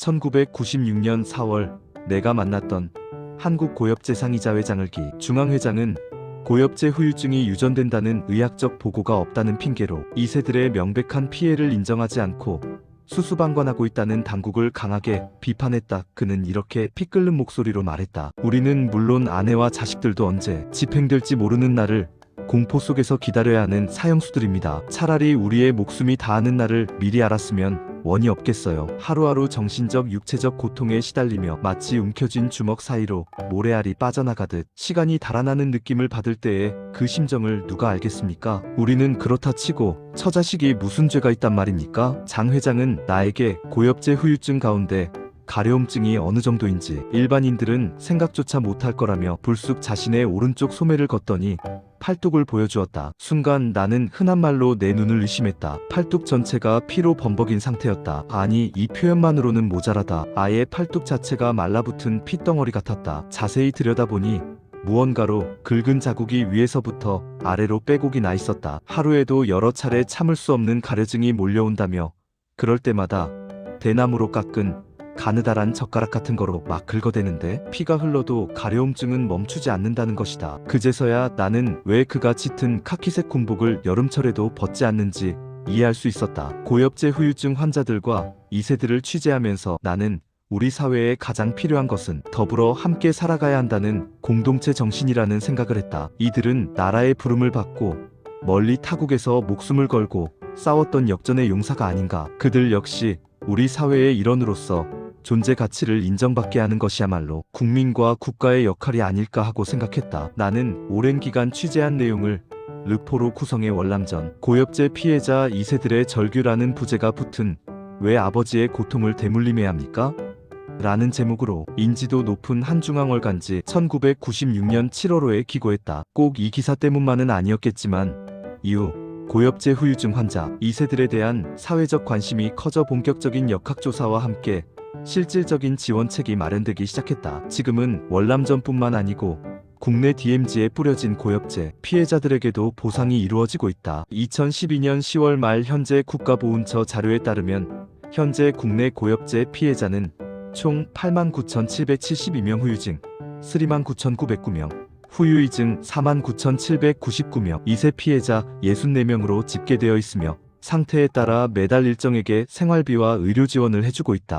1996년 4월 내가 만났던 한국 고엽제상의자 회장을 기 중앙회장은 고엽제 후유증이 유전된다는 의학적 보고가 없다는 핑계로 이세들의 명백한 피해를 인정하지 않고 수수방관하고 있다는 당국을 강하게 비판했다. 그는 이렇게 피 끓는 목소리로 말했다. 우리는 물론 아내와 자식들도 언제 집행될지 모르는 날을 공포 속에서 기다려야 하는 사형수들입니다. 차라리 우리의 목숨이 다하는 날을 미리 알았으면 원이 없겠어요. 하루하루 정신적 육체적 고통에 시달리며 마치 움켜쥔 주먹 사이로 모래알이 빠져나가듯 시간이 달아나는 느낌을 받을 때의 그 심정을 누가 알겠습니까? 우리는 그렇다 치고 처자식이 무슨 죄가 있단 말입니까? 장 회장은 나에게 고엽제 후유증 가운데 가려움증이 어느 정도인지 일반인들은 생각조차 못할 거라며 불쑥 자신의 오른쪽 소매를 걷더니 팔뚝을 보여주었다. 순간 나는 흔한 말로 내 눈을 의심했다. 팔뚝 전체가 피로 범벅인 상태였다. 아니 이 표현만으로는 모자라다. 아예 팔뚝 자체가 말라붙은 피덩어리 같았다. 자세히 들여다보니 무언가로 긁은 자국이 위에서부터 아래로 빼곡이 나 있었다. 하루에도 여러 차례 참을 수 없는 가려증이 몰려온다며 그럴 때마다 대나무로 깎은 가느다란 젓가락 같은 거로 막 긁어대는데 피가 흘러도 가려움증은 멈추지 않는다는 것이다. 그제서야 나는 왜 그가 짙은 카키색 군복을 여름철에도 벗지 않는지 이해할 수 있었다. 고엽제 후유증 환자들과 이세들을 취재하면서 나는 우리 사회에 가장 필요한 것은 더불어 함께 살아가야 한다는 공동체 정신이라는 생각을 했다. 이들은 나라의 부름을 받고 멀리 타국에서 목숨을 걸고 싸웠던 역전의 용사가 아닌가. 그들 역시 우리 사회의 일원으로서 존재 가치를 인정받게 하는 것이야말로 국민과 국가의 역할이 아닐까 하고 생각했다. 나는 오랜 기간 취재한 내용을 르포로 구성해 월남전 고엽제 피해자 2세들의 절규라는 부제가 붙은 왜 아버지의 고통을 대물림해야 합니까? 라는 제목으로 인지도 높은 한중앙월간지 1996년 7월호에 기고했다. 꼭 이 기사 때문만은 아니었겠지만 이후 고엽제 후유증 환자 2세들에 대한 사회적 관심이 커져 본격적인 역학조사와 함께 실질적인 지원책이 마련되기 시작했다. 지금은 월남전뿐만 아니고 국내 DMZ에 뿌려진 고엽제 피해자들에게도 보상이 이루어지고 있다. 2012년 10월 말 현재 국가보훈처 자료에 따르면 현재 국내 고엽제 피해자는 총 89,772명 후유증, 39,909명, 후유이증 49,799명, 2세 피해자 64명으로 집계되어 있으며 상태에 따라 매달 일정에게 생활비와 의료 지원을 해주고 있다.